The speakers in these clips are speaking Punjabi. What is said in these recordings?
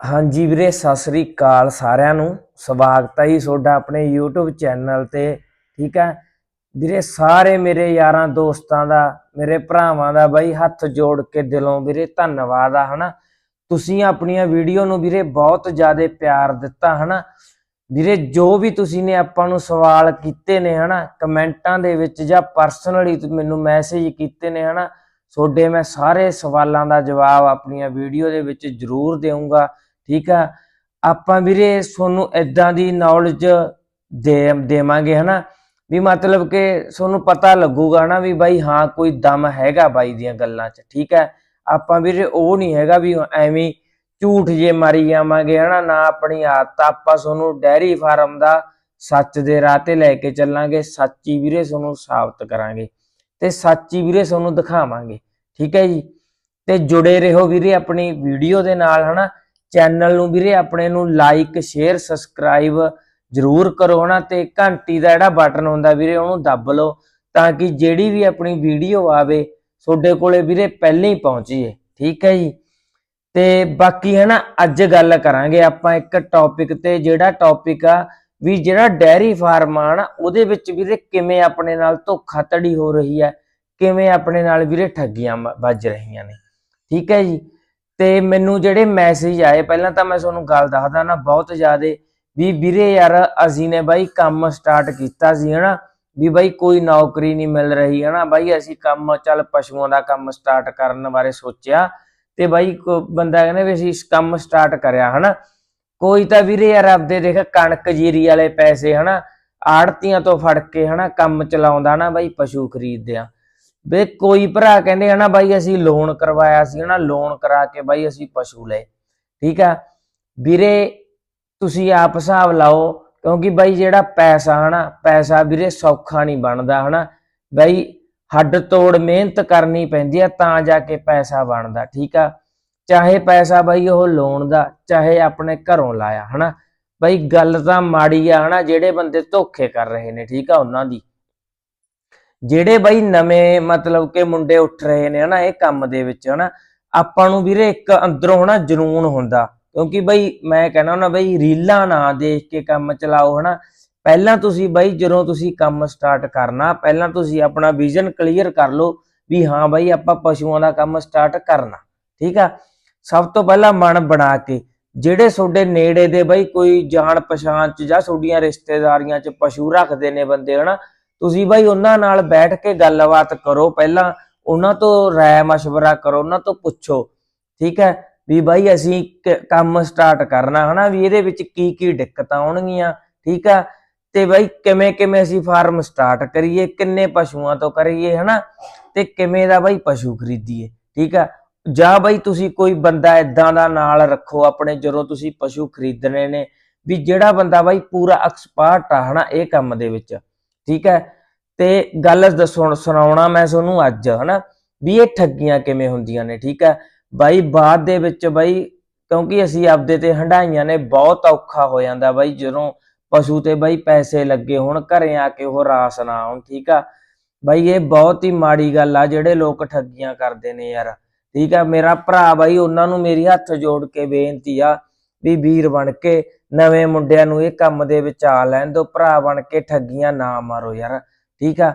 ਹਾਂਜੀ ਵੀਰੇ, ਸਤਿ ਸ੍ਰੀ ਅਕਾਲ ਸਾਰਿਆਂ ਨੂੰ। ਸਵਾਗਤ ਹੈ ਜੀ ਤੁਹਾਡਾ ਆਪਣੇ YouTube ਚੈਨਲ ਤੇ, ਠੀਕ ਹੈ ਵੀਰੇ, ਸਾਰੇ ਮੇਰੇ ਯਾਰਾਂ ਦੋਸਤਾਂ ਦਾ, ਮੇਰੇ ਭਰਾਵਾਂ ਦਾ ਬਾਈ ਹੱਥ ਜੋੜ ਕੇ ਦਿਲੋਂ ਵੀਰੇ ਧੰਨਵਾਦ ਆ, ਹਨਾ? ਤੁਸੀਂ ਆਪਣੀਆਂ ਵੀਡੀਓ ਨੂੰ ਵੀਰੇ ਬਹੁਤ ਜ਼ਿਆਦਾ ਪਿਆਰ ਦਿੱਤਾ, ਹਨਾ? ਵੀਰੇ, ਜੋ ਵੀ ਤੁਸੀਂ ਨੇ ਆਪਾਂ ਨੂੰ ਸਵਾਲ ਕੀਤੇ ਨੇ, ਹਨਾ? ਕਮੈਂਟਾਂ ਦੇ ਵਿੱਚ ਜਾਂ ਪਰਸਨਲੀ ਮੈਨੂੰ ਮੈਸੇਜ ਕੀਤੇ ਨੇ, ਹਨਾ? ਤੁਹਾਡੇ ਮੈਂ ਸਾਰੇ ਸਵਾਲਾਂ ਦਾ ਜਵਾਬ ਆਪਣੀਆਂ ਵੀਡੀਓ ਦੇ ਵਿੱਚ ਜ਼ਰੂਰ ਦੇਵਾਂਗਾ ਠੀਕ ਆ? ਆਪਾਂ ਵੀਰੇ ਤੁਹਾਨੂੰ ਇਦਾਂ ਦੀ ਨੌਲੇਜ ਦੇ, ਦੇਵਾਂਗੇ ਹਨਾ? ਵੀ ਮਤਲਬ ਕਿ ਤੁਹਾਨੂੰ ਪਤਾ ਲੱਗੂਗਾ ਨਾ ਵੀ ਬਾਈ ਹਾਂ, ਕੋਈ ਦਮ ਹੈਗਾ ਬਾਈ ਦੀਆਂ ਗੱਲਾਂ 'ਚ, ਠੀਕ ਹੈ ਆਪਾਂ ਵੀਰੇ ਉਹ ਨਹੀਂ ਹੈਗਾ ਵੀ ਐਵੇਂ ਝੂਠ ਜੇ ਮਾਰੀ ਜਾਵਾਂਗੇ ਹਨਾ? ਨਾ ਆਪਣੀ ਆਦਤ, ਆਪਾਂ ਤੁਹਾਨੂੰ ਡੈਰੀ ਫਾਰਮ ਦਾ ਸੱਚ ਦੇ ਰਾਹ ਤੇ ਲੈ ਕੇ ਚੱਲਾਂਗੇ, ਸੱਚੀ ਵੀਰੇ ਤੁਹਾਨੂੰ ਸਾਬਤ ਕਰਾਂਗੇ ਤੇ ਸੱਚੀ ਵੀਰੇ ਤੁਹਾਨੂੰ ਦਿਖਾਵਾਂਗੇ, ਠੀਕ ਹੈ ਜੀ? ਤੇ ਜੁੜੇ ਰਹੋ ਵੀਰੇ ਆਪਣੀ ਵੀਡੀਓ ਦੇ ਨਾਲ, ਹਨਾ? ਚੈਨਲ ਨੂੰ ਵੀਰੇ ਆਪਣੇ ਨੂੰ ਲਾਈਕ ਸ਼ੇਅਰ ਸਬਸਕ੍ਰਾਈਬ ਜਰੂਰ ਕਰੋ ਹਨਾ ਤੇ ਘੰਟੀ ਦਾ ਜਿਹੜਾ ਬਟਨ ਹੁੰਦਾ ਵੀਰੇ ਉਹਨੂੰ ਦੱਬ ਲਓ ਤਾਂ ਕਿ ਜਿਹੜੀ ਵੀ ਆਪਣੀ ਵੀਡੀਓ ਆਵੇ ਤੁਹਾਡੇ ਕੋਲੇ ਵੀਰੇ ਪਹਿਲਾਂ ਹੀ ਪਹੁੰਚੀਏ ਠੀਕ ਹੈ ਜੀ? ਤੇ ਬਾਕੀ ਹੈ ਨਾ ਅੱਜ ਗੱਲ ਕਰਾਂਗੇ ਆਪਾਂ ਇੱਕ ਟੌਪਿਕ ਤੇ ਜਿਹੜਾ ਟੌਪਿਕ ਆ ਵੀ ਜਿਹੜਾ ਡੈਰੀ ਫਾਰਮ ਆ ਨਾ ਉਹਦੇ ਵਿੱਚ ਵੀਰੇ ਕਿਵੇਂ ਆਪਣੇ ਨਾਲ ਧੋਖਾਧੜੀ ਹੋ ਰਹੀ ਹੈ ਕਿਵੇਂ ਆਪਣੇ ਨਾਲ ਵੀਰੇ ਠੱਗੀਆਂ ਵੱਜ ਰਹੀਆਂ ਨੇ, ਠੀਕ ਹੈ ਜੀ? ਤੇ ਮੈਨੂੰ ਜਿਹੜੇ ਮੈਸੇਜ ਆਏ, ਪਹਿਲਾਂ ਤਾਂ ਮੈਂ ਤੁਹਾਨੂੰ ਗੱਲ ਦੱਸਦਾ ਨਾ ਬਹੁਤ ਜ਼ਿਆਦੇ ਵੀ ਵੀਰੇ ਯਾਰ ਅਸੀਂ ਨੇ ਬਾਈ ਕੰਮ ਸਟਾਰਟ ਕੀਤਾ ਸੀ, ਹਨਾ? ਵੀ ਬਾਈ ਕੋਈ ਨੌਕਰੀ ਨਹੀਂ ਮਿਲ ਰਹੀ, ਹਨਾ? ਬਾਈ ਅਸੀਂ ਕੰਮ, ਚੱਲ ਪਸ਼ੂਆਂ ਦਾ ਕੰਮ ਸਟਾਰਟ ਕਰਨ ਬਾਰੇ ਸੋਚਿਆ ਤੇ ਬਾਈ ਕੋ ਬੰਦਾ ਕਹਿੰਦਾ ਵੀ ਅਸੀਂ ਇਸ ਕੰਮ ਸਟਾਰਟ ਕਰਿਆ, ਹਨਾ? ਕੋਈ ਤਾਂ ਵੀਰੇ ਯਾਰ ਆਪਦੇ ਦੇਖ ਕਣਕ ਜੀਰੀ ਵਾਲੇ ਪੈਸੇ, ਹਨਾ? ਆੜਤੀਆਂ ਤੋਂ ਫੜ ਕੇ, ਹਨਾ? ਕੰਮ ਚਲਾਉਂਦਾ ਨਾ ਬਾਈ ਪਸ਼ੂ ਖਰੀਦਦੇ ਆ ਵੇ ਕੋਈ ਭਰਾ ਕਹਿੰਦੇ ਹਨਾ ਬਾਈ ਅਸੀਂ ਲੋਨ ਕਰਵਾਇਆ ਸੀ, ਹਨਾ ਲੋਨ ਕਰਾ ਕੇ ਬਾਈ ਅਸੀਂ ਪਸ਼ੂ ਲਏ। ਠੀਕ ਆ? ਵੀਰੇ, ਤੁਸੀਂ ਆਪ ਹਿਸਾਬ ਲਾਓ, ਕਿਉਂਕਿ ਬਾਈ ਜਿਹੜਾ ਪੈਸਾ, ਹਨਾ, ਪੈਸਾ ਵੀਰੇ ਸੌਖਾ ਨਹੀਂ ਬਣਦਾ, ਹਨਾ। ਬਾਈ ਹੱਡ ਤੋੜ ਮਿਹਨਤ ਕਰਨੀ ਪੈਂਦੀ ਆ, ਤਾਂ ਜਾ ਕੇ ਪੈਸਾ ਬਣਦਾ, ਠੀਕ ਆ? ਚਾਹੇ ਪੈਸਾ ਬਾਈ ਉਹ ਲੋਨ ਦਾ, ਚਾਹੇ ਆਪਣੇ ਘਰੋਂ ਲਾਇਆ, ਹਨਾ। ਬਾਈ ਗੱਲ ਤਾਂ ਮਾੜੀ ਆ, ਹਨਾ, ਜਿਹੜੇ ਬੰਦੇ ਧੋਖੇ ਕਰ ਰਹੇ ਨੇ, ਠੀਕ ਆ, ਉਹਨਾਂ ਦੀ। ਜਿਹੜੇ ਬਾਈ ਨਵੇਂ ਮਤਲਬ ਕਿ ਮੁੰਡੇ ਉੱਠ ਰਹੇ ਨੇ ਹਨਾ, ਇਹ ਕੰਮ ਦੇ ਵਿੱਚ ਹਨਾ, ਆਪਾਂ ਨੂੰ ਵੀਰੇ ਇੱਕ ਅੰਦਰੋਂ ਹਨਾ ਜਨੂਨ ਹੁੰਦਾ। ਕਿਉਂਕਿ ਬਾਈ ਮੈਂ ਕਹਿੰਦਾ ਹੁੰਦਾ ਬਾਈ ਰੀਲਾਂ ਨਾ ਦੇਖ ਕੇ ਕੰਮ ਚਲਾਓ ਹਨਾ। ਪਹਿਲਾਂ ਤੁਸੀਂ ਬਾਈ ਜਦੋਂ ਤੁਸੀਂ ਕੰਮ ਸਟਾਰਟ ਕਰਨਾ, ਪਹਿਲਾਂ ਤੁਸੀਂ ਆਪਣਾ ਵਿਜ਼ਨ ਕਲੀਅਰ ਕਰ ਲਓ ਵੀ ਹਾਂ ਬਾਈ ਆਪਾਂ ਪਸ਼ੂਆਂ ਦਾ ਕੰਮ ਸਟਾਰਟ ਕਰਨਾ, ਠੀਕ ਆ? ਸਭ ਤੋਂ ਪਹਿਲਾਂ ਮਨ ਬਣਾ ਕੇ, ਜਿਹੜੇ ਤੁਹਾਡੇ ਨੇੜੇ ਦੇ ਬਾਈ ਕੋਈ ਜਾਣ ਪਛਾਣ ਚ ਜਾਂ ਤੁਹਾਡੀਆਂ ਰਿਸ਼ਤੇਦਾਰੀਆਂ ਚ ਪਸ਼ੂ ਰੱਖਦੇ ਨੇ ਬੰਦੇ ਹਨਾ ਤੁਸੀਂ ਬਾਈ ਉਹਨਾਂ ਨਾਲ ਬੈਠ ਕੇ ਗੱਲਬਾਤ ਕਰੋ ਪਹਿਲਾਂ, ਉਹਨਾਂ ਤੋਂ ਰਾਏ ਮਸ਼ਵਰਾ ਕਰੋ, ਉਹਨਾਂ ਤੋਂ ਪੁੱਛੋ, ਠੀਕ ਹੈ? ਵੀ ਬਾਈ ਅਸੀਂ ਕੰਮ ਸਟਾਰਟ ਕਰਨਾ ਹਨਾ, ਵੀ ਇਹਦੇ ਵਿੱਚ ਕੀ ਕੀ ਦਿੱਕਤਾਂ ਆਉਣਗੀਆਂ, ਠੀਕ ਆ ਤੇ ਬਾਈ ਕਿਵੇਂ ਕਿਵੇਂ ਅਸੀਂ ਫਾਰਮ ਸਟਾਰਟ ਕਰੀਏ, ਕਿੰਨੇ ਪਸ਼ੂਆਂ ਤੋਂ ਕਰੀਏ, ਹਨਾ? ਤੇ ਕਿਵੇਂ ਦਾ ਬਾਈ ਪਸ਼ੂ ਖਰੀਦੀਏ, ਠੀਕ ਆ ਜਾਂ ਬਾਈ ਤੁਸੀਂ ਕੋਈ ਬੰਦਾ ਇਦਾਂ ਦਾ ਨਾਲ ਰੱਖੋ ਆਪਣੇ, ਜਦੋਂ ਤੁਸੀਂ ਪਸ਼ੂ ਖਰੀਦਣੇ ਨੇ, ਵੀ ਜਿਹੜਾ ਬੰਦਾ ਬਾਈ ਪੂਰਾ ਐਕਸਪਰਟ ਆ, ਹਨਾ, ਇਹ ਕੰਮ ਦੇ ਵਿੱਚ। ਠੀਕ ਹੈ? ਤੇ ਗੱਲ ਦੱਸਣ ਸੁਣਾਉਣਾ ਮੈਂ ਤੁਹਾਨੂੰ ਅੱਜ, ਹਨਾ? ਵੀ ਇਹ ਠੱਗੀਆਂ ਕਿਵੇਂ ਹੁੰਦੀਆਂ ਨੇ, ਠੀਕ ਹੈ? ਬਾਈ, ਬਾਅਦ ਦੇ ਵਿੱਚ ਬਾਈ, ਕਿਉਂਕਿ ਅਸੀਂ ਆਪਦੇ ਤੇ ਹੰਡਾਈਆਂ ਨੇ, ਬਹੁਤ ਔਖਾ ਹੋ ਜਾਂਦਾ ਬਾਈ, ਜਦੋਂ ਪਸ਼ੂ ਤੇ ਬਾਈ ਪੈਸੇ ਲੱਗੇ ਹੁਣ, ਘਰੇ ਆ ਕੇ ਉਹ ਰਾਸ ਨਾ ਆਉਣ, ਠੀਕ ਆ? ਬਾਈ, ਇਹ ਬਹੁਤ ਹੀ ਮਾੜੀ ਗੱਲ ਆ, ਜਿਹੜੇ ਲੋਕ ਠੱਗੀਆਂ ਕਰਦੇ ਨੇ ਯਾਰ, ਠੀਕ ਆ ਮੇਰਾ ਭਰਾ ਬਾਈ, ਉਹਨਾਂ ਨੂੰ ਮੇਰੀ ਹੱਥ ਜੋੜ ਕੇ ਬੇਨਤੀ ਆ ਵੀ ਵੀਰ ਬਣ ਕੇ ਨਵੇਂ ਮੁੰਡਿਆਂ ਨੂੰ ਇਹ ਕੰਮ ਦੇ ਵਿੱਚ ਆ ਲੈਣ ਦਿਓ ਭਰਾ ਬਣ ਕੇ ਠੱਗੀਆਂ ਨਾ ਮਾਰੋ ਯਾਰ। ਠੀਕ ਆ?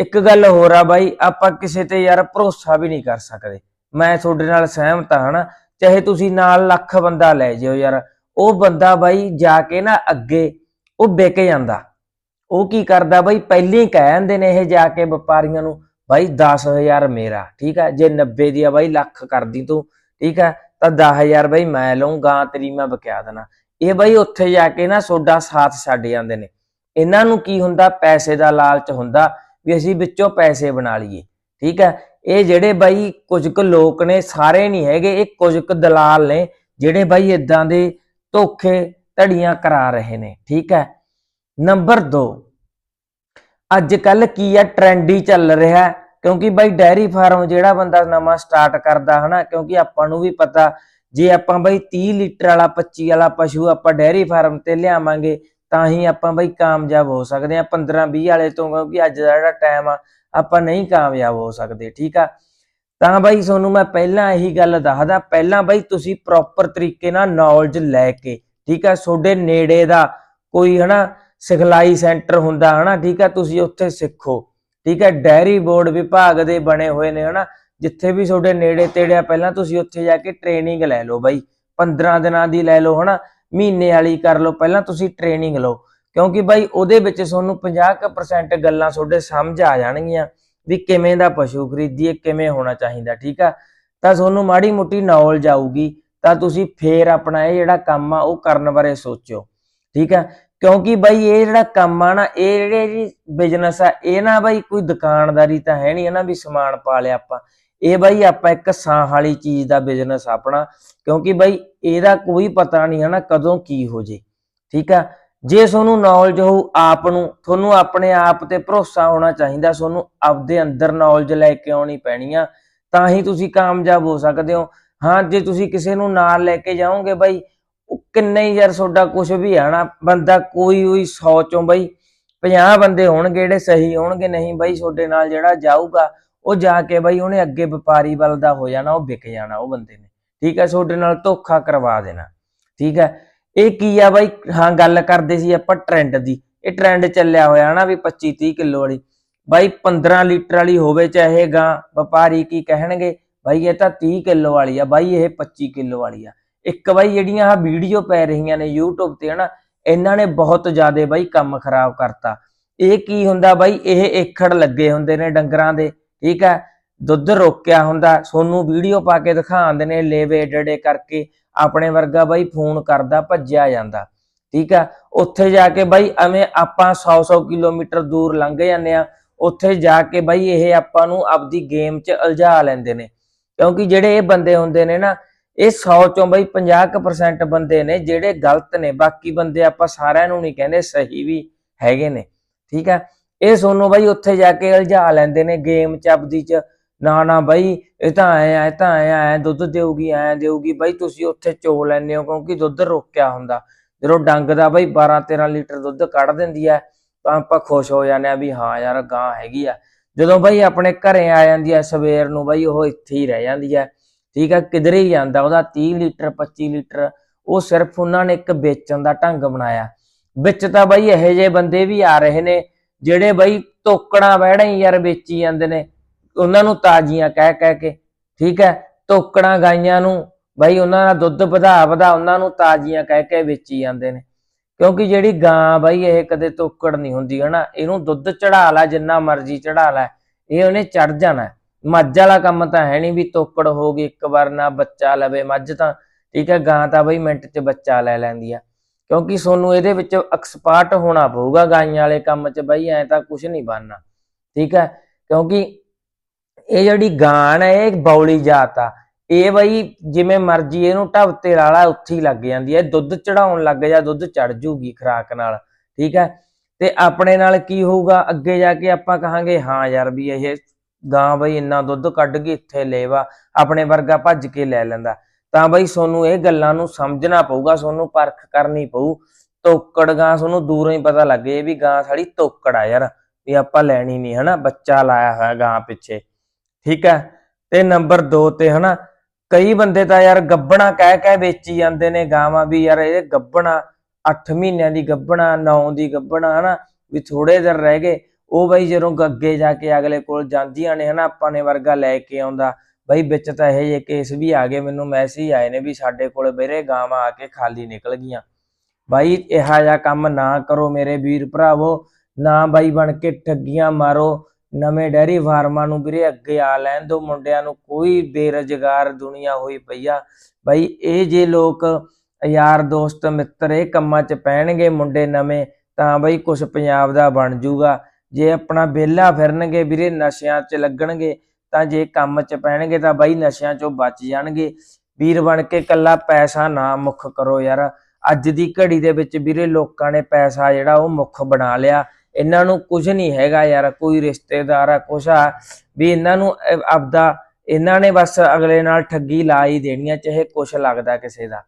ਇੱਕ ਗੱਲ ਹੋਰ ਆ ਬਾਈ, ਆਪਾਂ ਕਿਸੇ ਤੇ ਯਾਰ ਭਰੋਸਾ ਵੀ ਨਹੀਂ ਕਰ ਸਕਦੇ। ਮੈਂ ਤੁਹਾਡੇ ਨਾਲ ਸਹਿਮਤ ਹਾਂ ਹਨਾ? ਚਾਹੇ ਤੁਸੀਂ ਨਾਲ ਲੱਖ ਬੰਦਾ ਲੈ ਜਿਓ ਯਾਰ, ਉਹ ਬੰਦਾ ਬਾਈ ਜਾ ਕੇ ਨਾ ਅੱਗੇ ਉਹ ਵਿਕ ਜਾਂਦਾ। ਉਹ ਕੀ ਕਰਦਾ ਬਾਈ, ਪਹਿਲੀ ਕਹਿ ਦਿੰਦੇ ਨੇ ਇਹ ਜਾ ਕੇ ਵਪਾਰੀਆਂ ਨੂੰ, ਬਾਈ 10000 ਮੇਰਾ, ਠੀਕ ਆ? ਜੇ 90 ਦੀ ਆ ਬਾਈ, ਲੱਖ ਕਰਦੀ ਤੂੰ, ਠੀਕ ਆ? ਤਾਂ 10000 ਬਾਈ ਮੈਂ ਲਊਂਗਾ, ਤੇਰੀ ਮੈਂ ਬਕਿਆ ਦੇਣਾ। ਇਹ ਬਈ ਉੱਥੇ ਜਾ ਕੇ ਨਾ ਸੋਡਾ ਸਾਥ ਛੱਡ ਜਾਂਦੇ ਨੇ। ਇਹਨਾਂ ਨੂੰ ਕੀ ਹੁੰਦਾ? ਪੈਸੇ ਦਾ ਲਾਲਚ ਹੁੰਦਾ ਵੀ ਅਸੀਂ ਵਿੱਚੋਂ ਪੈਸੇ ਬਣਾ ਲਈਏ। ਠੀਕ ਹੈ? ਇਹ ਜਿਹੜੇ ਬਾਈ ਕੁਝ ਕੁ ਲੋਕ ਨੇ, ਸਾਰੇ ਨਹੀਂ ਹੈਗੇ, ਇਹ ਕੁਝ ਕੁ ਦਲਾਲ ਨੇ, ਜਿਹੜੇ ਬਾਈ ਇਦਾਂ ਦੇ ਧੋਖੇ ਧੜੀਆਂ ਕਰਾ ਰਹੇ ਨੇ। ਠੀਕ ਹੈ? ਨੰਬਰ 2 ਅੱਜ ਕੱਲ ਕੀ ਹੈ? ਟ੍ਰੈਂਡ ਚੱਲ ਰਿਹਾ ਕਿਉਂਕਿ ਬਾਈ ਡੈਰੀ ਫਾਰਮ ਜਿਹੜਾ ਬੰਦਾ ਨਵਾਂ ਸਟਾਰਟ ਕਰਦਾ ਹਨਾ, ਕਿਉਂਕਿ ਆਪਾਂ ਨੂੰ ਵੀ ਪਤਾ, ਜੇ ਆਪਾਂ ਬਾਈ 30 ਲੀਟਰ ਵਾਲਾ 25 ਵਾਲਾ ਪਸ਼ੂ ਆਪਾਂ ਡੈਰੀ ਫਾਰਮ ਤੇ ਲਿਆਵਾਂਗੇ, ਤਾਂ ਹੀ ਆਪਾਂ ਬਾਈ ਕਾਮਯਾਬ ਹੋ ਸਕਦੇ ਆ 15 20 ਵਾਲੇ ਤੋਂ, ਕਿਉਂਕਿ ਅੱਜ ਦਾ ਜਿਹੜਾ ਟਾਈਮ ਆ, ਆਪਾਂ ਨਹੀਂ ਕਾਮਯਾਬ ਹੋ ਸਕਦੇ, ਠੀਕ ਆ? ਤਾਂ ਬਾਈ ਤੁਹਾਨੂੰ ਮੈਂ ਪਹਿਲਾਂ ਇਹੀ ਗੱਲ ਦੱਸਦਾ, ਪਹਿਲਾਂ ਬਾਈ ਤੁਸੀਂ ਪ੍ਰੋਪਰ ਤਰੀਕੇ ਨਾਲ ਨੌਲੇਜ ਲੈ ਕੇ, ਠੀਕ ਆ? ਤੁਹਾਡੇ ਨੇੜੇ ਦਾ ਕੋਈ ਹਨਾ ਸਿਖਲਾਈ ਸੈਂਟਰ ਹੁੰਦਾ ਹਨਾ, ਠੀਕ ਹੈ ਤੁਸੀਂ ਉੱਥੇ ਸਿੱਖੋ। ਠੀਕ ਹੈ, ਡੈਰੀ ਬੋਰਡ ਵਿਭਾਗ ਦੇ ਬਣੇ ਹੋਏ ਨੇ, ਹਨਾ। ਜਿੱਥੇ ਵੀ ਤੁਹਾਡੇ ਨੇੜੇ ਤੇੜੇ ਆ, ਪਹਿਲਾਂ ਤੁਸੀਂ ਉੱਥੇ ਜਾ ਕੇ ਟ੍ਰੇਨਿੰਗ ਲੈ ਲਓ ਬਾਈ। 15 ਦਿਨਾਂ ਦੀ ਲੈ ਲਓ, ਹਨਾ। ਮਹੀਨੇ ਵਾਲੀ ਕਰ ਲਓ, ਪਹਿਲਾਂ ਤੁਸੀਂ ਟ੍ਰੇਨਿੰਗ ਲਓ। ਕਿਉਂਕਿ ਬਾਈ, ਉਹਦੇ ਵਿੱਚ ਤੁਹਾਨੂੰ 50% ਗੱਲਾਂ ਤੁਹਾਡੇ ਸਮਝ ਆ ਜਾਣਗੀਆਂ ਵੀ ਕਿਵੇਂ ਦਾ ਪਸ਼ੂ ਖਰੀਦੀਏ, ਕਿਵੇਂ ਹੋਣਾ ਚਾਹੀਦਾ, ਠੀਕ ਆ। ਤਾਂ ਤੁਹਾਨੂੰ ਮਾੜੀ ਮੋਟੀ ਨੌਲੇਜ ਆਊਗੀ, ਤਾਂ ਤੁਸੀਂ ਫੇਰ ਆਪਣਾ ਇਹ ਜਿਹੜਾ ਕੰਮ ਆ, ਉਹ ਕਰਨ ਬਾਰੇ ਸੋਚਿਓ, ਠੀਕ ਆ। ਕਿਉਂਕਿ ਬਾਈ ਇਹ ਜਿਹੜਾ ਕੰਮ ਆ ਨਾ, ਇਹ ਜਿਹੜੇ ਜੀ ਬਿਜ਼ਨਸ ਆ, ਇਹ ਨਾ ਬਾਈ ਕੋਈ ਦੁਕਾਨਦਾਰੀ ਤਾਂ ਹੈ ਨਹੀਂ ਹੈ ਨਾ ਵੀ ਸਮਾਨ ਪਾ ਲਿਆ ਆਪਾਂ। ਇਹ ਬਾਈ ਆਪਾਂ ਇੱਕ ਸਾਹ ਵਾਲੀ ਚੀਜ਼ ਦਾ ਬਿਜ਼ਨਸ ਆਪਣਾ, ਕਿਉਂਕਿ ਬਾਈ ਇਹਦਾ ਕੋਈ ਪਤਾ ਨਹੀਂ ਹੈ ਨਾ ਕਦੋਂ ਕੀ ਹੋ ਜੇ, ਠੀਕ ਆ? ਜੇ ਤੁਹਾਨੂੰ ਨੌਲੇਜ ਹੋਊ ਆਪ ਨੂੰ, ਤੁਹਾਨੂੰ ਆਪਣੇ ਆਪ ਤੇ ਭਰੋਸਾ ਹੋਣਾ ਚਾਹੀਦਾ, ਤੁਹਾਨੂੰ ਆਪਦੇ ਅੰਦਰ ਨੌਲੇਜ ਲੈ ਕੇ ਆਉਣੀ ਪੈਣੀ ਆ, ਤਾਂ ਹੀ ਤੁਸੀਂ ਕਾਮਯਾਬ ਹੋ ਸਕਦੇ ਹੋ। ਹਾਂ, ਜੇ ਤੁਸੀਂ ਕਿਸੇ ਨੂੰ ਨਾਲ ਲੈ ਕੇ ਜਾਓਗੇ ਬਾਈ ਉਹ ਕਿੰਨਾ ਹੀ ਯਾਰ ਤੁਹਾਡਾ ਕੁਝ ਵੀ ਆਣਾ ਬੰਦਾ ਕੋਈ ਹੋਈ 100 ਚੋਂ ਬਈ 50 ਬੰਦੇ ਹੋਣਗੇ ਜਿਹੜੇ ਸਹੀ ਹੋਣਗੇ, ਨਹੀਂ ਬਈ ਤੁਹਾਡੇ ਨਾਲ ਜਿਹੜਾ ਜਾਊਗਾ, ਉਹ ਜਾ ਕੇ ਬਈ ਉਹਨੇ ਅੱਗੇ ਵਪਾਰੀ ਵੱਲ ਦਾ ਹੋ ਜਾਣਾ, ਉਹ ਵਿਕ ਜਾਣਾ ਉਹ ਬੰਦੇ ਨੇ। ਠੀਕ ਹੈ ਤੁਹਾਡੇ ਨਾਲ ਧੋਖਾ ਕਰਵਾ ਦੇਣਾ। ਠੀਕ ਹੈ, ਇਹ ਕੀ ਆ ਬਾਈ? ਹਾਂ, ਗੱਲ ਕਰਦੇ ਸੀ ਆਪਾਂ ਟ੍ਰੈਂਡ ਦੀ। ਇਹ ਟ੍ਰੈਂਡ ਚੱਲਿਆ ਹੋਇਆ ਨਾ ਵੀ 25 30 ਕਿਲੋ ਵਾਲੀ। ਬਾਈ 15 ਲੀਟਰ ਵਾਲੀ ਹੋਵੇ ਚਾਹੇ ਗਾਂ, ਵਪਾਰੀ ਕੀ ਕਹਿਣਗੇ, ਬਾਈ ਇਹ ਤਾਂ 30 ਕਿਲੋ ਵਾਲੀ ਆ, ਬਾਈ ਇਹ 25 ਕਿਲੋ ਵਾਲੀ ਆ। ਇੱਕ ਬਾਈ ਜਿਹੜੀਆਂ ਆ ਵੀਡੀਓ ਪੈ ਰਹੀਆਂ ਨੇ YouTube ਤੇ, ਹਨਾ, ਇਹਨਾਂ ਨੇ ਬਹੁਤ ਜ਼ਿਆਦਾ ਬਾਈ ਕੰਮ ਖਰਾਬ ਕਰਤਾ। ਇਹ ਕੀ ਹੁੰਦਾ ਬਾਈ? ਇਹ ਏਖੜ ਲੱਗੇ ਹੁੰਦੇ ਨੇ ਡੰਗਰਾਂ ਦੇ, ਠੀਕ ਹੈ? ਦੁੱਧ ਰੋਕਿਆ ਹੁੰਦਾ, ਸੋਨੂੰ ਵੀਡੀਓ ਪਾ ਕੇ ਦਿਖਾਉਂਦੇ ਨੇ, ਲੇਵੇ ਡੜੇ ਕਰਕੇ ਆਪਣੇ ਵਰਗਾ ਬਾਈ ਫੋਨ ਕਰਦਾ, ਭੱਜਿਆ ਜਾਂਦਾ, ਠੀਕ ਆ ਉੱਥੇ ਜਾ ਕੇ ਬਾਈ ਐਵੇਂ ਆਪਾਂ 100-100 ਕਿਲੋਮੀਟਰ ਦੂਰ ਲੰਘ ਜਾਂਦੇ ਆ ਉੱਥੇ ਜਾ ਕੇ ਬਾਈ ਇਹ ਆਪਾਂ ਨੂੰ ਆਪਦੀ ਗੇਮ 'ਚ ਉਲਝਾ ਲੈਂਦੇ ਨੇ। ਕਿਉਂਕਿ ਜਿਹੜੇ ਇਹ ਬੰਦੇ ਹੁੰਦੇ ਨੇ ਨਾ ਇਹ 100 ਚੋਂ ਬਾਈ 50% ਬੰਦੇ ਨੇ ਜਿਹੜੇ ਗਲਤ ਨੇ, ਬਾਕੀ ਬੰਦੇ ਆਪਾਂ ਸਾਰਿਆਂ ਨੂੰ ਨਹੀਂ ਕਹਿੰਦੇ, ਸਹੀ ਵੀ ਹੈਗੇ ਨੇ, ਠੀਕ ਆ ਇਹ ਸੋਨੂੰ ਬਾਈ ਉੱਥੇ ਜਾ ਕੇ ਉਲਝਾ ਲੈਂਦੇ ਨੇ ਗੇਮ 'ਚ ਆਪਦੀ 'ਚ, ਨਾ ਨਾ ਬਾਈ ਇਹ ਤਾਂ ਐ ਐ ਤਾਂ ਐ ਐ ਦੁੱਧ ਦੇਊਗੀ, ਐ ਦੇਊਗੀ, ਬਾਈ ਤੁਸੀਂ ਉੱਥੇ ਚੋ ਲੈਂਦੇ ਹੋ ਕਿਉਂਕਿ ਦੁੱਧ ਰੋਕਿਆ ਹੁੰਦਾ, ਜਦੋਂ ਡੰਗ ਦਾ ਬਾਈ 12 13 ਲੀਟਰ ਦੁੱਧ ਕੱਢ ਦਿੰਦੀ ਐ ਤਾਂ ਆਪਾਂ ਖੁਸ਼ ਹੋ ਜਾਂਦੇ ਆ ਵੀ ਹਾਂ ਯਾਰ ਗਾਂ ਹੈਗੀ ਆ, ਜਦੋਂ ਬਾਈ ਆਪਣੇ ਘਰੇ ਆ ਜਾਂਦੀ ਐ ਸਵੇਰ ਨੂੰ ਬਾਈ ਉਹ ਇੱਥੇ ਹੀ ਰਹਿ ਜਾਂਦੀ ਐ ਠੀਕ ਹੈ ਕਿਧਰੇ ਹੀ ਜਾਂਦਾ ਉਹਦਾ 30 ਲੀਟਰ 25 ਲੀਟਰ, ਉਹ ਸਿਰਫ ਉਹਨਾਂ ਨੇ ਇੱਕ ਵੇਚਣ ਦਾ ਢੰਗ ਬਣਾਇਆ। ਵਿੱਚ ਤਾਂ ਬਾਈ ਇਹੋ ਜਿਹੇ ਬੰਦੇ ਵੀ ਆ ਰਹੇ ਨੇ, ਜਿਹੜੇ ਬਈ ਤੋਕੜਾਂ ਵਹਿੜਾਂ ਹੀ ਯਾਰ ਵੇਚੀ ਜਾਂਦੇ ਨੇ। ਉਹਨਾਂ ਨੂੰ ਤਾਜ਼ੀਆਂ ਕਹਿ ਕਹਿ ਕੇ, ਠੀਕ ਹੈ, ਤੋਕੜਾਂ ਗਾਈਆਂ ਨੂੰ ਬਈ ਉਹਨਾਂ ਦਾ ਦੁੱਧ ਵਧਾ ਵਧਾ ਉਹਨਾਂ ਨੂੰ ਤਾਜ਼ੀਆਂ ਕਹਿ ਕੇ ਵੇਚੀ ਜਾਂਦੇ ਨੇ। ਕਿਉਂਕਿ ਜਿਹੜੀ ਗਾਂ ਬਾਈ ਇਹ ਕਦੇ ਤੋਕੜ ਨਹੀਂ ਹੁੰਦੀ, ਹਨਾ? ਇਹਨੂੰ ਦੁੱਧ ਚੜਾ ਲੈ, ਜਿੰਨਾ ਮਰਜ਼ੀ ਚੜਾ ਲੈ, ਇਹ ਉਹਨੇ ਚੜ ਜਾਣਾ। ਮੱਝ ਵਾਲਾ ਕੰਮ ਤਾਂ ਹੈ ਨਹੀਂ ਵੀ ਤੋਕੜ ਹੋ ਗਈ, ਇੱਕ ਵਾਰ ਨਾ ਬੱਚਾ ਲਵੇ ਮੱਝ ਤਾਂ, ਠੀਕ ਹੈ, ਗਾਂ ਤਾਂ ਬਈ ਮਿੰਟ 'ਚ ਬੱਚਾ ਲੈ ਲੈਂਦੀ ਆ। ਕਿਉਂਕਿ ਤੁਹਾਨੂੰ ਇਹਦੇ ਵਿੱਚ ਐਕਸਪਰਟ ਹੋਣਾ ਪਊਗਾ ਗਾਈਆਂ ਵਾਲੇ ਕੰਮ 'ਚ ਬਾਈ, ਐ ਤਾਂ ਕੁਝ ਨਹੀਂ ਬਣਨਾ, ਠੀਕ ਹੈ। ਕਿਉਂਕਿ ਇਹ ਜਿਹੜੀ ਗਾਂ ਹੈ, ਇਹ ਬੌਲੀ ਜਾਤ ਆ। ਇਹ ਬਈ ਜਿਵੇਂ ਮਰਜ਼ੀ ਇਹਨੂੰ ਢਬ ਤੇ ਲਾਲਾ ਉੱਥੇ ਹੀ ਲੱਗ ਜਾਂਦੀ ਹੈ, ਦੁੱਧ ਚੜਾਉਣ ਲੱਗ ਜਾ, ਦੁੱਧ ਚੜ ਜੂਗੀ ਖਰਾਕ ਨਾਲ, ਠੀਕ ਹੈ। ਤੇ ਆਪਣੇ ਨਾਲ ਕੀ ਹੋਊਗਾ, ਅੱਗੇ ਜਾ ਕੇ ਆਪਾਂ ਕਹਾਂਗੇ, ਹਾਂ ਯਾਰ ਵੀ ਇਹ ਗਾਂ ਬਈ ਇੰਨਾ ਦੁੱਧ ਕੱਢ ਕੇ ਇੱਥੇ ਲੈਵਾ ਆਪਣੇ ਵਰਗਾ ਭੱਜ ਕੇ ਲੈ ਲੈਂਦਾ। ਤਾਂ ਬਈ ਸੋਨੂੰ ਇਹ ਗੱਲਾਂ ਨੂੰ ਸਮਝਣਾ ਪਊਗਾ, ਸੋਨੂੰ ਪਰਖ ਕਰਨੀ ਪਊ। ਤੋਕੜ ਗਾਂ ਸੋਨੂੰ ਦੂਰੋਂ ਹੀ ਪਤਾ ਲੱਗੇ ਵੀ ਗਾਂ ਸਾਡੀ ਤੋਕੜ ਆ ਯਾਰ, ਵੀ ਆਪਾਂ ਲੈਣੀ ਨਹੀਂ ਹਨਾ? ਬੱਚਾ ਲਾਇਆ ਹੋਇਆ ਗਾਂ ਪਿੱਛੇ। ਠੀਕ ਹੈ? ਤੇ ਨੰਬਰ 2 ਤੇ, ਹਨਾ? ਕਈ ਬੰਦੇ ਤਾਂ ਯਾਰ ਗੱਬਣਾ ਕਹਿ ਕਹਿ ਵੇਚੀ ਜਾਂਦੇ ਨੇ ਗਾਵਾਂ ਵੀ ਯਾਰ ਇਹ ਗੱਬਣਾ 8 ਮਹੀਨਿਆਂ ਦੀ ਗੱਬਣਾ 9 ਦੀ ਗੱਬਣਾ, ਹਨਾ? ਵੀ ਥੋੜੇ ਦਿਨ ਰਹਿ ਗਏ ਉਹ ਬਈ ਜਦੋਂ ਅੱਗੇ ਜਾ ਕੇ ਅਗਲੇ ਕੋਲ ਜਾਂਦੀਆਂ ਨੇ ਹਨਾ, ਆਪਾਂ ਨੇ ਵਰਗਾ ਲੈ ਕੇ ਆਉਂਦਾ, ਬਈ ਵਿੱਚ ਤਾਂ ਇਹ ਜੇ ਕੇਸ ਵੀ ਆ ਗਏ ਮੈਨੂੰ ਮੈਸੇਜ ਆਏ ਨੇ ਵੀ ਸਾਡੇ ਕੋਲ ਵੀਰੇ ਗਾਵਾਂ ਆ ਕੇ ਖਾਲੀ ਨਿਕਲ ਗਈਆਂ। ਬਾਈ ਇਹੋ ਜਿਹਾ ਕੰਮ ਨਾ ਕਰੋ ਮੇਰੇ ਵੀਰ ਭਰਾਵੋ, ਨਾ ਬਾਈ ਬਣ ਕੇ ਠੱਗੀਆਂ ਮਾਰੋ, ਨਵੇਂ ਡੈਰੀ ਫਾਰਮਾਂ ਨੂੰ ਵੀਰੇ ਅੱਗੇ ਆ ਲੈਣ ਦੋ ਮੁੰਡਿਆਂ ਨੂੰ ਕੋਈ ਬੇਰੁਜ਼ਗਾਰ ਦੁਨੀਆ ਹੋਈ ਪਈ ਆ। ਬਾਈ ਇਹ ਜੇ ਲੋਕ ਯਾਰ ਦੋਸਤ ਮਿੱਤਰ ਇਹ ਕੰਮਾਂ 'ਚ ਪੈਣਗੇ ਮੁੰਡੇ ਨਵੇਂ, ਤਾਂ ਬਾਈ ਕੁਝ ਪੰਜਾਬ ਦਾ ਬਣ ਜੂਗਾ। ਜੇ ਆਪਣਾ ਵਿਹਲਾ ਫਿਰਨਗੇ ਵੀਰੇ, ਨਸ਼ਿਆਂ 'ਚ ਲੱਗਣਗੇ, ਤਾਂ ਜੇ ਕੰਮ 'ਚ ਪੈਣਗੇ ਤਾਂ ਬਾਈ ਨਸ਼ਿਆਂ 'ਚੋਂ ਬਚ ਜਾਣਗੇ। ਵੀਰ ਬਣ ਕੇ ਕੱਲਾ ਪੈਸਾ ਨਾ ਮੁੱਖ ਕਰੋ ਯਾਰ। ਅੱਜ ਦੀ ਘੜੀ ਦੇ ਵਿੱਚ ਵੀਰੇ ਲੋਕਾਂ ਨੇ ਪੈਸਾ ਜਿਹੜਾ ਉਹ ਮੁੱਖ ਬਣਾ ਲਿਆ। ਇਹਨਾਂ ਨੂੰ ਕੁਝ ਨਹੀਂ ਹੈਗਾ ਯਾਰ, ਕੋਈ ਰਿਸ਼ਤੇਦਾਰ ਆ, ਕੁਛ ਆ। ਵੀ ਇਹਨਾਂ ਨੂੰ ਆਪਦਾ, ਇਹਨਾਂ ਨੇ ਬਸ ਅਗਲੇ ਨਾਲ ਠੱਗੀ ਲਾ ਹੀ ਦੇਣੀ ਆ, ਚਾਹੇ ਕੁਛ ਲੱਗਦਾ ਕਿਸੇ ਦਾ।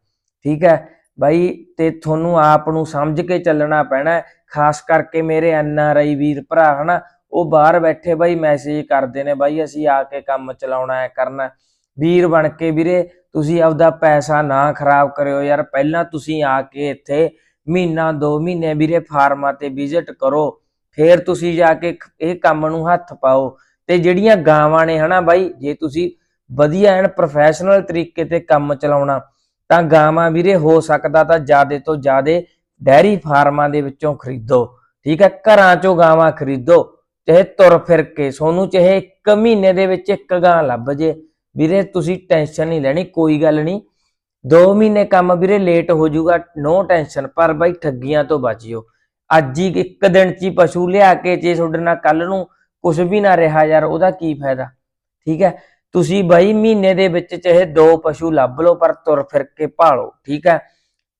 ਠੀਕ ਹੈ? ਬਾਈ, ਤੇ ਤੁਹਾਨੂੰ ਆਪ ਨੂੰ ਸਮਝ ਕੇ ਚੱਲਣਾ ਪੈਣਾ ਖਾਸ ਕਰਕੇ ਮੇਰੇ ਐਨ ਆਰ ਆਈ ਵੀਰ ਭਰਾ, ਹਨਾ, ਉਹ ਬਾਹਰ ਬੈਠੇ ਬਾਈ ਮੈਸੇਜ ਕਰਦੇ ਨੇ, ਬਾਈ, ਅਸੀਂ ਆ ਕੇ ਕੰਮ ਚਲਾਉਣਾ ਹੈ, ਕਰਨਾ ਵੀਰ ਬਣ ਕੇ ਵੀਰੇ, ਤੁਸੀਂ ਆਪਦਾ ਪੈਸਾ ਨਾ ਖਰਾਬ ਕਰਿਓ ਯਾਰ, ਪਹਿਲਾਂ ਤੁਸੀਂ ਆ ਕੇ ਇੱਥੇ ਮਹੀਨਾ, ਦੋ ਮਹੀਨੇ ਵੀਰੇ ਫਾਰਮਾਂ ਤੇ ਵਿਜ਼ਿਟ ਕਰੋ। ਫੇਰ ਤੁਸੀਂ ਜਾ ਕੇ ਇਹ ਕੰਮ ਨੂੰ ਹੱਥ ਪਾਓ। ਤੇ ਜਿਹੜੀਆਂ ਗਾਵਾਂ ਨੇ, ਹਨਾ ਬਾਈ, ਜੇ ਤੁਸੀਂ ਵਧੀਆ ਐਨ ਪ੍ਰੋਫੈਸ਼ਨਲ ਤਰੀਕੇ ਤੇ ਕੰਮ ਚਲਾਉਣਾ ਤਾਂ ਗਾਵਾਂ ਵੀਰੇ ਹੋ ਸਕਦਾ ਤਾਂ ਜਿਆਦੇ ਤੋਂ ਜਿਆਦੇ ਡੈਰੀ ਫਾਰਮਾਂ ਦੇ ਵਿੱਚੋਂ ਖਰੀਦੋ, ਠੀਕ ਹੈ? ਘਰਾਂ ਚੋਂ ਗਾਵਾਂ ਖਰੀਦੋ, ਚਾਹੇ ਤੁਰ ਫਿਰ ਕੇ ਸੋਨੂੰ, ਚਾਹੇ ਇੱਕ ਮਹੀਨੇ ਦੇ ਵਿੱਚ ਇੱਕ ਗਾਂ ਲੱਭ ਜੇ। ਵੀਰੇ ਤੁਸੀਂ ਟੈਨਸ਼ਨ ਨਹੀਂ ਲੈਣੀ, ਕੋਈ ਗੱਲ ਨਹੀਂ। 2 ਮਹੀਨੇ ਕੰਮ ਵੀਰੇ ਲੇਟ ਹੋ ਜਾਊਗਾ, ਨੋ ਟੈਨਸ਼ਨ, ਪਰ ਬਾਈ ਠੱਗੀਆਂ ਤੋਂ ਬਚਿਓ। ਅੱਜ ਹੀ ਇੱਕ ਦਿਨ ਚ ਹੀ ਪਸ਼ੂ ਲਿਆ ਕੇ ਜੇ ਤੁਹਾਡੇ ਨਾਲ ਕੱਲ ਨੂੰ ਕੁਝ ਵੀ ਨਾ ਰਿਹਾ ਯਾਰ, ਉਹਦਾ ਕੀ ਫਾਇਦਾ, ਠੀਕ ਹੈ? ਤੁਸੀਂ ਬਾਈ ਮਹੀਨੇ ਦੇ ਵਿੱਚ ਚਾਹੇ ਦੋ ਪਸ਼ੂ ਲੱਭ ਲਓ, ਪਰ ਤੁਰ ਫਿਰ ਕੇ ਭਾਲੋ, ਠੀਕ ਹੈ?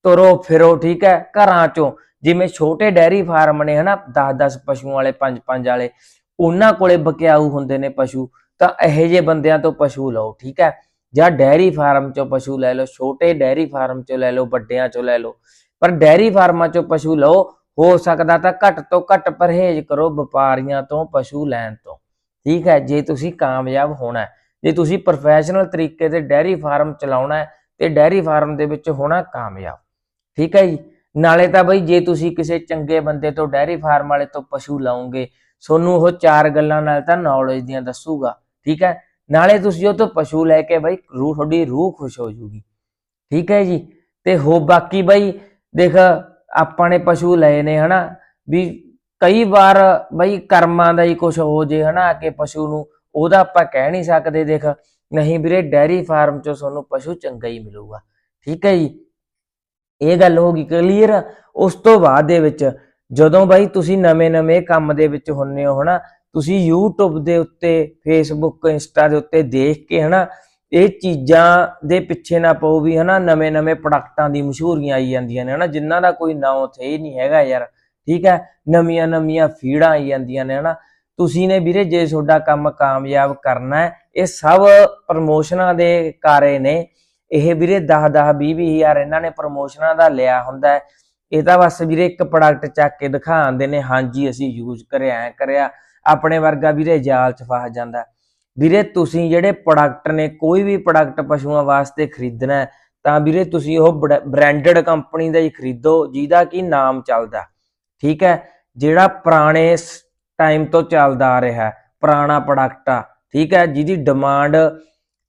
ਤੁਰੋ, ਫਿਰੋ, ਠੀਕ ਹੈ? ਘਰਾਂ ਚੋਂ, ਜਿਵੇਂ ਛੋਟੇ ਡੈਰੀ ਫਾਰਮ ਨੇ, ਹਨਾ? 10-10 ਪਸ਼ੂਆਂ ਵਾਲੇ 5-5 ਵਾਲੇ, ਉਹਨਾਂ ਕੋਲੇ ਬਕਿਆਊ ਹੁੰਦੇ ਨੇ ਪਸ਼ੂ, ਤਾਂ ਇਹੋ ਜਿਹੇ ਬੰਦਿਆਂ ਤੋਂ ਪਸ਼ੂ ਲਓ, ਠੀਕ ਹੈ? ਜਾਂ ਡੈਰੀ ਫਾਰਮ ਚੋਂ ਪਸ਼ੂ ਲੈ ਲਓ, ਛੋਟੇ ਡੈਰੀ ਫਾਰਮ ਚੋਂ ਲੈ ਲਓ, ਵੱਡਿਆਂ ਚੋਂ ਲੈ ਲਓ, ਪਰ ਡੈਰੀ ਫਾਰਮਾਂ ਚੋਂ ਪਸ਼ੂ ਲਓ, ਹੋ ਸਕਦਾ ਤਾਂ ਘੱਟ ਤੋਂ ਘੱਟ ਪਰਹੇਜ਼ ਕਰੋ ਵਪਾਰੀਆਂ ਤੋਂ, ਪਸ਼ੂ ਲੈਣ ਤੋਂ, ਠੀਕ ਹੈ? ਜੇ ਤੁਸੀਂ ਕਾਮਯਾਬ ਹੋਣਾ ਹੈ ਜੇ ਤੁਸੀਂ ਪ੍ਰੋਫੈਸ਼ਨਲ ਤਰੀਕੇ ਤੇ ਡੈਰੀ ਫਾਰਮ ਚਲਾਉਣਾ ਹੈ, ਤੇ ਡੈਰੀ ਫਾਰਮ ਦੇ ਵਿੱਚ ਹੋਣਾ ਕਾਮਯਾਬ। ਠੀਕ ਹੈ ਜੀ? ਨਾਲੇ ਤਾਂ ਬਈ ਜੇ ਤੁਸੀਂ ਕਿਸੇ ਚੰਗੇ ਬੰਦੇ ਤੋਂ ਡੈਰੀ ਫਾਰਮ ਵਾਲੇ ਤੋਂ ਪਸ਼ੂ ਲਾਉਂਗੇ, ਤੁਹਾਨੂੰ ਉਹ ਚਾਰ ਗੱਲਾਂ ਨਾਲ ਤਾਂ ਨੌਲੇਜ ਦੀਆਂ ਦੱਸੂਗਾ। ਠੀਕ ਹੈ? ਨਾਲੇ ਤੁਸੀਂ ਉਹ ਤੋਂ ਪਸ਼ੂ ਲੈ ਕੇ ਬਈ ਰੂਹ, ਤੁਹਾਡੀ ਰੂਹ ਖੁਸ਼ ਹੋ ਜੂਗੀ। ਠੀਕ ਹੈ ਜੀ? ਤੇ ਹੋ ਬਾਕੀ ਬਈ ਦੇਖ, ਆਪਾਂ ਨੇ ਪਸ਼ੂ ਲਏ ਨੇ, ਹਨਾ? ਵੀ ਕਈ ਵਾਰ ਬਈ ਕਰਮਾਂ ਦਾ ਹੀ ਕੁਝ ਹੋ ਜੇ, ਹਨਾ? ਕਿ ਪਸ਼ੂ ਨੂੰ ਉਹਦਾ ਆਪਾਂ ਕਹਿ ਨਹੀਂ ਸਕਦੇ, ਦੇਖ। ਨਹੀਂ ਵੀਰੇ, ਡੈਰੀ ਫਾਰਮ ਚੋਂ ਤੁਹਾਨੂੰ ਪਸ਼ੂ ਚੰਗਾ ਹੀ ਮਿਲੂਗਾ। ਠੀਕ ਹੈ ਜੀ? ਇਹ ਗੱਲ ਹੋ ਗਈ ਕਲੀਅਰ ਉਸ ਤੋਂ ਬਾਅਦ ਦੇ ਵਿੱਚ, ਜਦੋਂ ਬਾਈ ਤੁਸੀਂ ਨਵੇਂ-ਨਵੇਂ ਕੰਮ ਦੇ ਵਿੱਚ ਹੁੰਨੇ ਹੋ, ਹਨਾ, ਤੁਸੀਂ YouTube ਦੇ ਉੱਤੇ, Facebook, Insta ਦੇ ਉੱਤੇ ਦੇਖ ਕੇ, ਹਨਾ, ਇਹ ਚੀਜ਼ਾਂ ਦੇ ਪਿੱਛੇ ਨਾ ਪਓ ਵੀ, ਹਨਾ ਨਵੇਂ-ਨਵੇਂ ਪ੍ਰੋਡਕਟਾਂ ਦੀ ਮਸ਼ਹੂਰੀਆਂ ਆਈ ਜਾਂਦੀਆਂ ਨੇ, ਹਨਾ, ਜਿਨ੍ਹਾਂ ਦਾ ਕੋਈ ਨਾਂ ਉੱਥੇ ਹੀ ਨਹੀਂ ਹੈਗਾ ਯਾਰ। ਠੀਕ ਹੈ? ਨਵੀਆਂ-ਨਵੀਆਂ ਫੀਡਾਂ ਆਈ ਜਾਂਦੀਆਂ ਨੇ, ਹਨਾ। ਤੁਸੀਂ ਨੇ ਵੀਰੇ ਜੇ ਤੁਹਾਡਾ ਕੰਮ ਕਾਮਯਾਬ ਕਰਨਾ ਹੈ, ਇਹ ਸਭ ਪ੍ਰਮੋਸ਼ਨਾਂ ਦੇ ਕਾਰੇ ਨੇ। ਇਹ ਵੀਰੇ 10 10 20 20 ਹਜ਼ਾਰ ਇਹਨਾਂ ਨੇ ਪ੍ਰਮੋਸ਼ਨਾਂ ਦਾ ਲਿਆ ਹੁੰਦਾ ਹੈ। ਇਹ ਤਾਂ ਬਸ ਵੀਰੇ ਇੱਕ ਪ੍ਰੋਡਕਟ ਚੱਕ ਕੇ ਦਿਖਾਉਂਦੇ ਨੇ, ਹਾਂਜੀ ਅਸੀਂ ਯੂਜ਼ ਕਰਿਆ, ਐ ਕਰਿਆ, ਆਪਣੇ ਵਰਗਾ ਵੀਰੇ ਜਾਲ ਚ ਫਸ ਜਾਂਦਾ। ਵੀਰੇ ਤੁਸੀਂ ਜਿਹੜੇ ਪ੍ਰੋਡਕਟ ਨੇ, ਕੋਈ ਵੀ ਪ੍ਰੋਡਕਟ ਪਸ਼ੂਆਂ ਵਾਸਤੇ ਖਰੀਦਣਾ ਤਾਂ ਵੀਰੇ ਤੁਸੀਂ ਉਹ ਬ੍ਰਾਂਡਡ ਕੰਪਨੀ ਦਾ ਹੀ ਖਰੀਦੋ, ਜਿਹਦਾ ਕੀ ਨਾਮ ਚੱਲਦਾ। ਠੀਕ ਹੈ, ਜਿਹੜਾ ਪੁਰਾਣੇ ਟਾਈਮ ਤੋਂ ਚੱਲਦਾ ਆ ਰਿਹਾ ਪੁਰਾਣਾ ਪ੍ਰੋਡਕਟ ਆ, ਠੀਕ ਹੈ, ਜਿਹਦੀ ਡਿਮਾਂਡ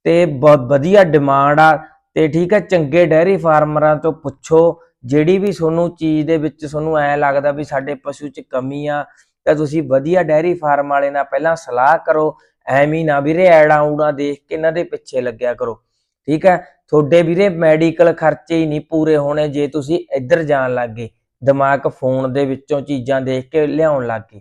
ਤੇ ਬਹੁਤ ਵਧੀਆ ਡਿਮਾਂਡ ਆ, ਤੇ ਠੀਕ ਹੈ, ਚੰਗੇ ਡੈਰੀ ਫਾਰਮਰਾਂ ਤੋਂ ਪੁੱਛੋ, ਜਿਹੜੀ ਵੀ ਤੁਹਾਨੂੰ ਚੀਜ਼ ਦੇ ਵਿੱਚ ਤੁਹਾਨੂੰ ਐ ਲੱਗਦਾ ਵੀ ਸਾਡੇ ਪਸ਼ੂ 'ਚ ਕਮੀ ਆ, ਤਾਂ ਤੁਸੀਂ ਵਧੀਆ ਡੈਰੀ ਫਾਰਮ ਵਾਲੇ ਨਾਲ ਪਹਿਲਾਂ ਸਲਾਹ ਕਰੋ, ਐਵੇਂ ਨਾ ਵੀਰੇ ਐੜਾਂ ਊੜਾਂ ਦੇਖ ਕੇ ਇਹਨਾਂ ਦੇ ਪਿੱਛੇ ਲੱਗਿਆ ਕਰੋ, ਠੀਕ ਹੈ, ਤੁਹਾਡੇ ਵੀਰੇ ਮੈਡੀਕਲ ਖਰਚੇ ਹੀ ਨਹੀਂ ਪੂਰੇ ਹੋਣੇ ਜੇ ਤੁਸੀਂ ਇੱਧਰ ਜਾਣ ਲੱਗੇ ਦਿਮਾਗ ਫੋਨ ਦੇ ਵਿੱਚੋਂ ਚੀਜ਼ਾਂ ਦੇਖ ਕੇ ਲਿਆਉਣ ਲੱਗੇ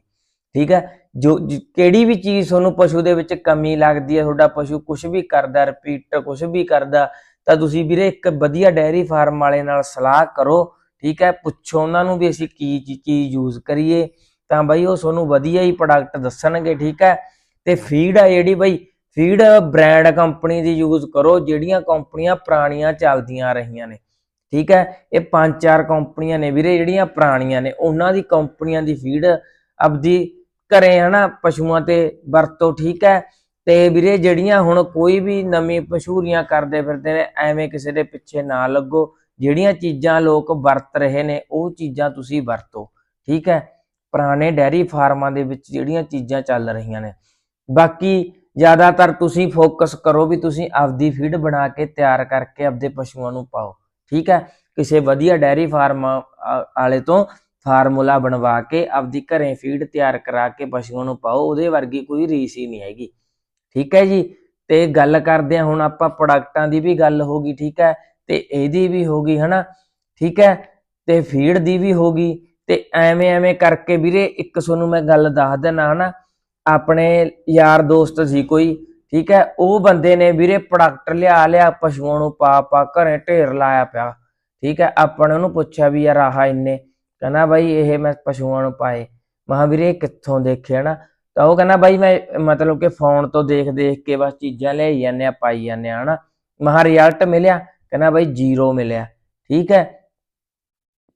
ਠੀਕ ਹੈ? ਜੋ ਕਿਹੜੀ ਵੀ ਚੀਜ਼ ਤੁਹਾਨੂੰ ਪਸ਼ੂ ਦੇ ਵਿੱਚ ਕਮੀ ਲੱਗਦੀ ਹੈ, ਤੁਹਾਡਾ ਪਸ਼ੂ ਕੁਝ ਵੀ ਕਰਦਾ ਰਿਪੀਟ ਕੁਝ ਵੀ ਕਰਦਾ, ਤਾਂ ਤੁਸੀਂ ਵੀਰੇ ਇੱਕ ਵਧੀਆ ਡੈਰੀ ਫਾਰਮ ਵਾਲੇ ਨਾਲ ਸਲਾਹ ਕਰੋ, ਠੀਕ ਹੈ? ਪੁੱਛੋ ਉਹਨਾਂ ਨੂੰ ਵੀ ਅਸੀਂ ਕੀ ਚੀਜ਼ ਯੂਜ਼ ਕਰੀਏ, ਤਾਂ ਬਾਈ ਉਹ ਤੁਹਾਨੂੰ ਵਧੀਆ ਹੀ ਪ੍ਰੋਡਕਟ ਦੱਸਣਗੇ, ਠੀਕ ਹੈ? ਤੇ ਫੀਡ ਆ ਜਿਹੜੀ ਬਈ ਫੀਡ ਬ੍ਰਾਂਡ ਕੰਪਨੀ ਦੀ ਯੂਜ਼ ਕਰੋ, ਜਿਹੜੀਆਂ ਕੰਪਨੀਆਂ ਪੁਰਾਣੀਆਂ ਚੱਲਦੀਆਂ ਰਹੀਆਂ ਨੇ, ਠੀਕ ਹੈ? ਇਹ ਪੰਜ ਚਾਰ ਕੰਪਨੀਆਂ ਨੇ ਵੀਰੇ ਜਿਹੜੀਆਂ ਪੁਰਾਣੀਆਂ ਨੇ, ਉਹਨਾਂ ਦੀ ਕੰਪਨੀਆਂ ਦੀ ਫੀਡ ਆਪਦੀ ਘਰੇ ਹਨਾ, ਪਸ਼ੂਆਂ ਤੇ ਵਰਤੋ ਠੀਕ ਹੈ। ਤੇ ਵੀਰੇ ਜਿਹੜੀਆਂ ਹੁਣ ਕੋਈ ਵੀ ਨਵੀਂ ਮਸ਼ਹੂਰੀਆਂ ਕਰਦੇ ਫਿਰਦੇ ਨੇ, ਐਵੇਂ ਕਿਸੇ ਦੇ ਪਿੱਛੇ ਨਾ ਲੱਗੋ। ਜਿਹੜੀਆਂ ਚੀਜ਼ਾਂ ਲੋਕ ਵਰਤ ਰਹੇ ਨੇ, ਉਹ ਚੀਜ਼ਾਂ ਤੁਸੀਂ ਵਰਤੋ, ਠੀਕ ਹੈ। ਪੁਰਾਣੇ ਡੈਰੀ ਫਾਰਮਾਂ ਦੇ ਵਿੱਚ ਜਿਹੜੀਆਂ ਚੀਜ਼ਾਂ ਚੱਲ ਰਹੀਆਂ ਨੇ। ਬਾਕੀ ਜ਼ਿਆਦਾਤਰ ਤੁਸੀਂ ਫੋਕਸ ਕਰੋ ਵੀ ਤੁਸੀਂ ਆਪਦੀ ਫੀਡ ਬਣਾ ਕੇ ਤਿਆਰ ਕਰਕੇ ਆਪਦੇ ਪਸ਼ੂਆਂ ਨੂੰ ਪਾਓ, ਠੀਕ ਹੈ। ਕਿਸੇ ਵਧੀਆ ਡੈਰੀ ਫਾਰਮ ਵਾਲੇ ਤੋਂ ਫਾਰਮੂਲਾ ਬਣਵਾ ਕੇ ਆਪਦੀ ਘਰੇ ਫੀਡ ਤਿਆਰ ਕਰਾ ਕੇ ਪਸ਼ੂਆਂ ਨੂੰ ਪਾਓ, ਉਹਦੇ ਵਰਗੀ ਕੋਈ ਰੀਸ ਹੀ ਨਹੀਂ ਹੈਗੀ। ਠੀਕ ਹੈ ਜੀ? ਤੇ ਗੱਲ ਕਰਦੇ ਹਾਂ ਹੁਣ ਆਪਾਂ ਪ੍ਰੋਡਕਟਾਂ ਦੀ ਵੀ ਗੱਲ ਹੋ ਗਈ, ਠੀਕ ਹੈ? ਤੇ ਇਹਦੀ ਵੀ ਹੋ ਗਈ, ਹਨਾ? ਠੀਕ ਹੈ? ਤੇ ਫੀਡ ਦੀ ਵੀ ਹੋ ਗਈ, ਤੇ ਐਵੇਂ ਐਵੇਂ ਕਰਕੇ ਵੀਰੇ ਇੱਕ ਤੁਹਾਨੂੰ ਮੈਂ ਗੱਲ ਦੱਸ ਦਿੰਦਾ ਹਨਾ? ਆਪਣੇ ਯਾਰ ਦੋਸਤ ਸੀ ਕੋਈ, ਠੀਕ ਹੈ? ਉਹ ਬੰਦੇ ਨੇ ਵੀਰੇ ਪ੍ਰੋਡਕਟ ਲਿਆ ਲਿਆ, ਪਸ਼ੂਆਂ ਨੂੰ ਪਾ ਪਾ, ਘਰੇ ਢੇਰ ਲਾਇਆ ਪਿਆ। ਠੀਕ ਹੈ? ਆਪਾਂ ਨੇ ਉਹਨੂੰ ਪੁੱਛਿਆ ਵੀ ਯਾਰ ਆਹ ਇੰਨੇ ਕਹਿੰਦਾ ਬਾਈ ਇਹ ਮੈਂ ਪਸ਼ੂਆਂ ਨੂੰ ਪਾਏ। ਮਹਾ ਵੀਰੇ ਇਹ ਕਿੱਥੋਂ ਦੇਖਿਆ ਨਾ ਤਾਂ ਉਹ ਕਹਿੰਦਾ ਬਾਈ ਮੈਂ ਮਤਲਬ ਕਿ ਫੋਨ ਤੋਂ ਦੇਖ ਦੇਖ ਕੇ ਬਸ ਚੀਜ਼ਾਂ ਲਿਆਈ ਜਾਂਦੇ ਆ, ਪਾਈ ਜਾਂਦੇ ਆ ਹਨਾ। ਮਹਾ ਰਿਜ਼ਲਟ ਮਿਲਿਆ। ਕਹਿੰਦਾ ਬਾਈ ਜ਼ੀਰੋ ਮਿਲਿਆ। ਠੀਕ ਹੈ?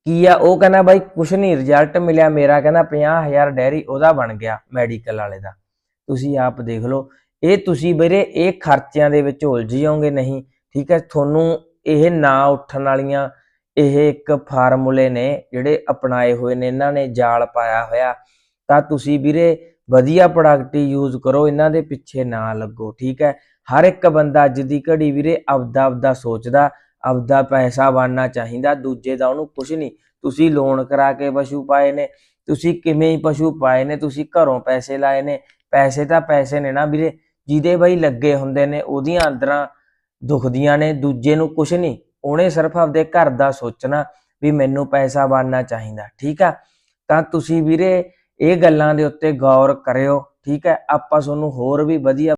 ਕੀ ਆ? ਉਹ ਕਹਿੰਦਾ ਬਾਈ ਕੁਛ ਨਹੀਂ ਰਿਜ਼ਲਟ ਮਿਲਿਆ ਮੇਰਾ। ਕਹਿੰਦਾ 50000 ਡੈਰੀ ਉਹਦਾ ਬਣ ਗਿਆ ਮੈਡੀਕਲ ਵਾਲੇ ਦਾ। ਤੁਸੀਂ ਆਪ ਦੇਖ ਲਓ। ਇਹ ਤੁਸੀਂ ਵੀਰੇ ਇਹ ਖਰਚਿਆਂ ਦੇ ਵਿੱਚ ਉਲਝ ਜਾਓਗੇ ਨਹੀਂ। ਠੀਕ ਹੈ? ਤੁਹਾਨੂੰ ਇਹ ਨਾ ਉੱਠਣ ਵਾਲੀਆਂ ਇਹ ਇੱਕ ਫਾਰਮੂਲੇ ਨੇ ਜਿਹੜੇ ਅਪਣਾਏ ਹੋਏ ਨੇ, ਇਹਨਾਂ ਨੇ ਜਾਲ ਪਾਇਆ ਹੋਇਆ। ਤਾਂ ਤੁਸੀਂ ਵੀਰੇ ਵਧੀਆ ਪ੍ਰੋਡਕਟ ਯੂਜ਼ ਕਰੋ, ਇਹਨਾਂ ਦੇ ਪਿੱਛੇ ਨਾ ਲੱਗੋ, ਠੀਕ ਹੈ? ਹਰ ਇੱਕ ਬੰਦਾ ਅੱਜ ਦੀ ਘੜੀ ਵੀਰੇ ਆਪਦਾ ਆਪਦਾ ਸੋਚਦਾ, ਆਪਦਾ ਪੈਸਾ ਬਣਨਾ ਚਾਹੀਦਾ, ਦੂਜੇ ਦਾ ਉਹਨੂੰ ਕੁਝ ਨਹੀਂ। ਤੁਸੀਂ ਲੋਨ ਕਰਾ ਕੇ ਪਸ਼ੂ ਪਾਏ ਨੇ, ਤੁਸੀਂ ਕਿਵੇਂ ਹੀ ਪਸ਼ੂ ਪਾਏ ਨੇ, ਤੁਸੀਂ ਘਰੋਂ ਪੈਸੇ ਲਾਏ ਨੇ, ਪੈਸੇ ਤਾਂ ਪੈਸੇ ਨੇ ਨਾ ਵੀਰੇ, ਜਿਹਦੇ ਬਈ ਲੱਗੇ ਹੁੰਦੇ ਨੇ, ਉਹਦੀਆਂ ਅੰਦਰਾਂ ਦੁਖਦੀਆਂ ਨੇ, ਦੂਜੇ ਨੂੰ ਕੁਝ ਨਹੀਂ। ਉਹਨੇ ਸਿਰਫ ਆਪਦੇ ਘਰ ਦਾ ਸੋਚਣਾ ਵੀ ਮੈਨੂੰ ਪੈਸਾ ਬਣਨਾ ਚਾਹੀਦਾ, ਠੀਕ ਆ? ਤਾਂ ਤੁਸੀਂ ਵੀਰੇ ਇਹ ਗੱਲਾਂ ਦੇ ਉੱਤੇ ਗੌਰ ਕਰਿਓ, ਠੀਕ ਹੈ ਆਪਾਂ ਤੁਹਾਨੂੰ ਹੋਰ ਵੀ ਵਧੀਆ